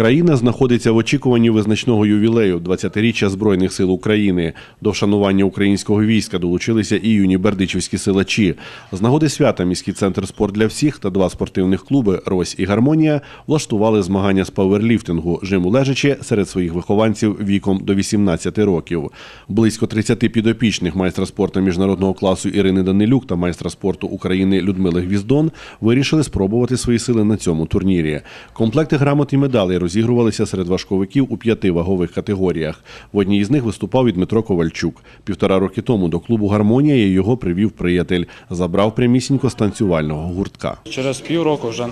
Країна знаходиться в очікуванні визначного ювілею 20-річчя Збройних сил України. До вшанування українського війська долучилися і юні бердичівські силачі. З нагоди свята міський центр спорт для всіх та два спортивних клуби Рось і Гармонія влаштували змагання з пауерліфтингу жиму лежачі серед своїх вихованців віком до 18 років. Близько 30 підопічних майстра спорту міжнародного класу Ірини Данилюк та майстра спорту України Людмили Гвіздон вирішили спробувати свої сили на цьому турнірі. Комплекти грамот і медалей розігрувалися серед важковиків у п'яти вагових категоріях. В одній із них виступав і Дмитро Ковальчук. Півтора роки тому до клубу Гармонія його привів приятель. Забрав прямісінько з танцювального гуртка. Через півроку вже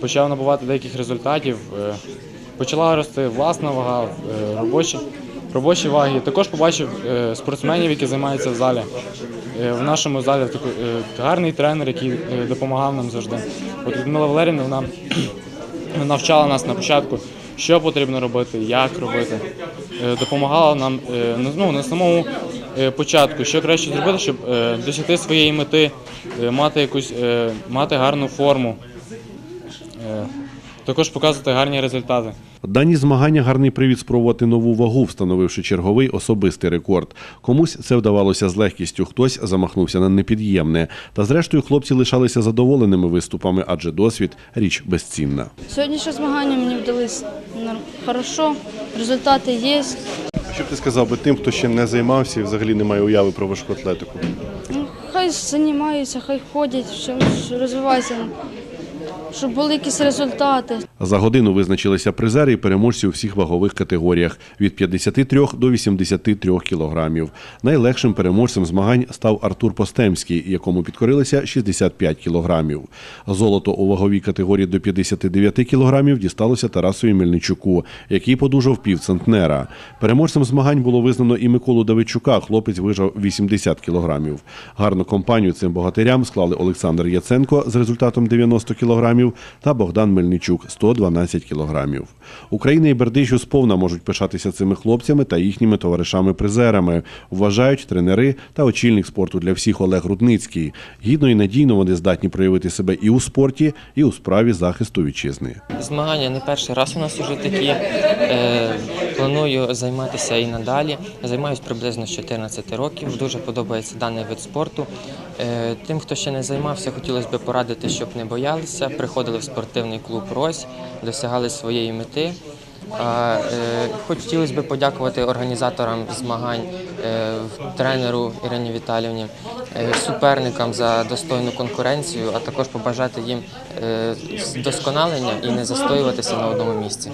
почав набувати деяких результатів. е, Почала рости власна вага, е, робочі, робочі ваги. Також побачив е, спортсменів, які займаються в залі. В нашому залі такий гарний тренер, який допомагав нам завжди. От Людмила Валерівна вона навчала нас на початку, що потрібно робити, як робити. Е, Допомагала нам е, ну, на самому е, початку, що краще зробити, щоб досягти своєї мети, мати якусь мати гарну форму, також показувати гарні результати. Дані змагання гарний привід спробувати нову вагу, встановивши черговий особистий рекорд. Комусь це вдавалося з легкістю, хтось замахнувся на непід'ємне. Та зрештою хлопці лишалися задоволеними виступами, адже досвід річ безцінна. Сьогоднішні змагання мені вдались хорошо, результати є. Що б ти сказав би тим, хто ще не займався і взагалі не має уяви про важку атлетику? Ну, хай займаються, хай ходять, розвиваються, щоб були якісь результати. За годину визначилися призери і переможці у всіх вагових категоріях від 53 до 83 кілограмів. Найлегшим переможцем змагань став Артур Постемський, якому підкорилися 65 кілограмів. Золото у ваговій категорії до 59 кілограмів дісталося Тарасові Мельничуку, який подужав півцентнера. Переможцем змагань було визнано і Миколу Давидчука. Хлопець вижав 80 кілограмів. Гарну компанію цим богатирям склали Олександр Яценко з результатом 90 кілограмів та Богдан Мельничук 112 кілограмів. Україна і Бердичів сповна можуть пишатися цими хлопцями та їхніми товаришами-призерами, вважають тренери та очільник спорту для всіх Олег Рудницький. Гідно і надійно вони здатні проявити себе і у спорті, і у справі захисту вітчизни. Змагання не перший раз у нас уже такі. Е, планую займатися і надалі. Займаюся приблизно з 14 років. Дуже подобається даний вид спорту. Е, тим, хто ще не займався, хотілося б порадити, щоб не боялися. Приходили в спортивний клуб Рось, досягали своєї мети. Е, хотілося б подякувати організаторам змагань, е, тренеру Ірині Віталівні, е, суперникам за достойну конкуренцію, а також побажати їм е, вдосконалення і не застоюватися на одному місці.